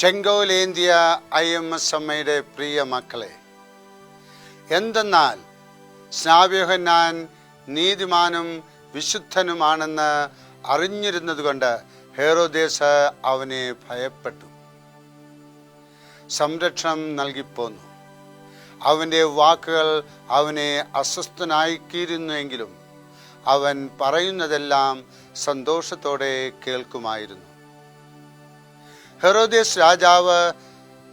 ചെങ്കോലേന്ത്യ I M S അമ്മയുടെ പ്രിയ മക്കളെ എന്തെന്നാൽ സ്നാവ്യോഹന്നാൻ നീതിമാനും വിശുദ്ധനുമാണെന്ന് അറിഞ്ഞിരുന്നതുകൊണ്ട് ഹേറോദേസ് അവനെ ഭയപ്പെട്ടു. സംരക്ഷണം നൽകിപ്പോന്നു. അവന്റെ വാക്കുകൾ അവനെ അസ്വസ്ഥനാക്കിയിരുന്നുവെങ്കിലും അവൻ പറയുന്നതെല്ലാം സന്തോഷത്തോടെ കേൾക്കുമായിരുന്നു. ഹെറോദേസ് രാജാവ്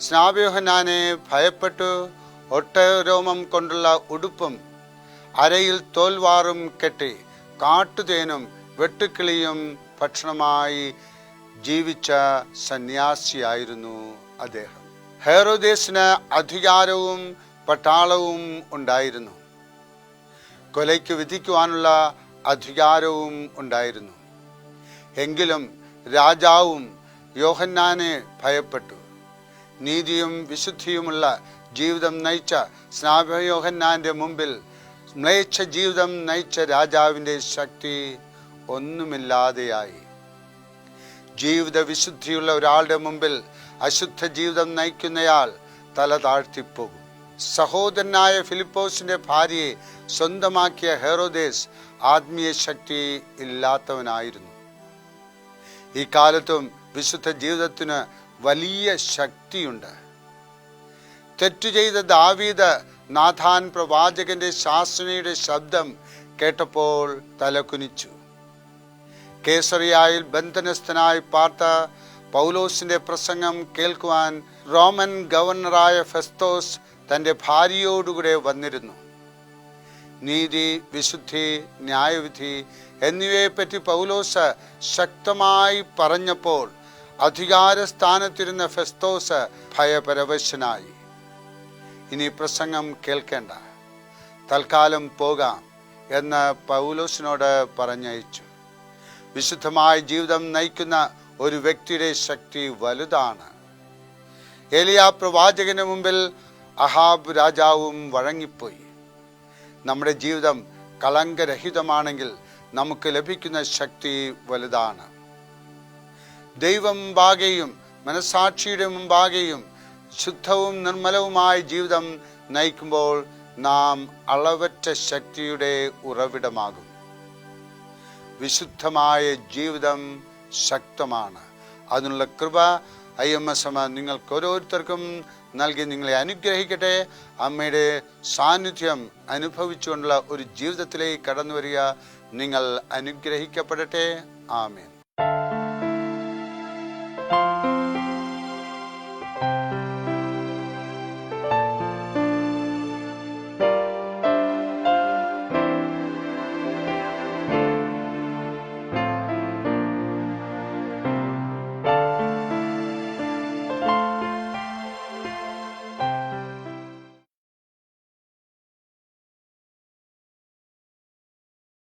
സ്നാവ്യോഹനാനെ ഭയപ്പെട്ടു ഒട്ടരോമം കൊണ്ടുള്ള ഉടുപ്പും അരയിൽ തോൽവാറും കെട്ടി കാട്ടുതേനും വെട്ടുക്കിളിയും ഭക്ഷണമായി ജീവിച്ച സന്യാസിയായിരുന്നു അദ്ദേഹം. ഹെറോദേസിന് അധികാരവും പട്ടാളവും ഉണ്ടായിരുന്നു. കൊലയ്ക്ക് വിധിക്കുവാനുള്ള അധികാരവും ഉണ്ടായിരുന്നു. എങ്കിലും രാജാവും യോഹന്നാനെ ഭയപ്പെട്ടു. നീതിയും വിശുദ്ധിയുമുള്ള ജീവിതം നയിച്ച സ്നാപയോഹന്നാന്റെ മുമ്പിൽ മ്ലേച്ഛ ജീവിതം നയിച്ച രാജാവിന്റെ ശക്തി ഒന്നുമില്ലാതെയായി. ജീവിത വിശുദ്ധിയുള്ള ഒരാളുടെ മുമ്പിൽ അശുദ്ധ ജീവിതം നയിക്കുന്നയാൾ തല താഴ്ത്തിപ്പോകും. സഹോദരനായ ഫിലിപ്പോസിന്റെ ഭാര്യയെ സ്വന്തമാക്കിയ ഹെറോദേസ് ആത്മീയ ശക്തി ഇല്ലാത്തവനായിരുന്നു. ഈ കാലത്തും വിശുദ്ധ ജീവിതത്തിന് വലിയ ശക്തിയുണ്ട്. തെറ്റു ചെയ്ത ദാവീദ് നാഥാൻ പ്രവാചകന്റെ ശാസനയുടെ ശബ്ദം കേട്ടപ്പോൾ തലകുനിച്ചു. കേസറിയായിൽ ബന്ധനസ്ഥനായി പാർത്ത പൗലോസിന്റെ പ്രസംഗം കേൾക്കുവാൻ റോമൻ ഗവർണറായ ഫെസ്തോസ് തന്റെ ഭാര്യയോടുകൂടെ വന്നിരുന്നു. നീതി വിശുദ്ധി ന്യായവിധി എന്നിവയെപ്പറ്റി പൗലോസ് ശക്തമായി പറഞ്ഞപ്പോൾ അധികാരസ്ഥാനത്തിരുന്ന ഫെസ്തോസ് ഭയപരവശനായി. ഇനി പ്രസംഗം കേൾക്കേണ്ട. തൽക്കാലം പോകാം എന്ന് പൗലോസിനോട് പറഞ്ഞയച്ചു. വിശുദ്ധമായ ജീവിതം നയിക്കുന്ന ഒരു വ്യക്തിയുടെ ശക്തി വലുതാണ്. ഏലിയ പ്രവാചകന് മുമ്പിൽ അഹാബ് രാജാവും വഴങ്ങിപ്പോയി. നമ്മുടെ ജീവിതം കളങ്കരഹിതമാണെങ്കിൽ നമുക്ക് ലഭിക്കുന്ന ശക്തി വലുതാണ്. ദൈവം മുമ്പാകെയും മനസാക്ഷിയുടെ മുമ്പാകെയും ശുദ്ധവും നിർമ്മലവുമായ ജീവിതം നയിക്കുമ്പോൾ നാം അളവറ്റ ശക്തിയുടെ ഉറവിടമാകും. വിശുദ്ധമായ ജീവിതം ശക്തമാണ്. അതിനുള്ള കൃപ ഐ എം എസ് എം നിങ്ങൾക്ക് ഓരോരുത്തർക്കും നൽകി നിങ്ങളെ അനുഗ്രഹിക്കട്ടെ. അമ്മയുടെ സാന്നിധ്യം അനുഭവിച്ചുകൊണ്ടുള്ള ഒരു ജീവിതത്തിലേക്ക് കടന്നു വരിക നിങ്ങൾ അനുഗ്രഹിക്കപ്പെടട്ടെ. ആമേൻ.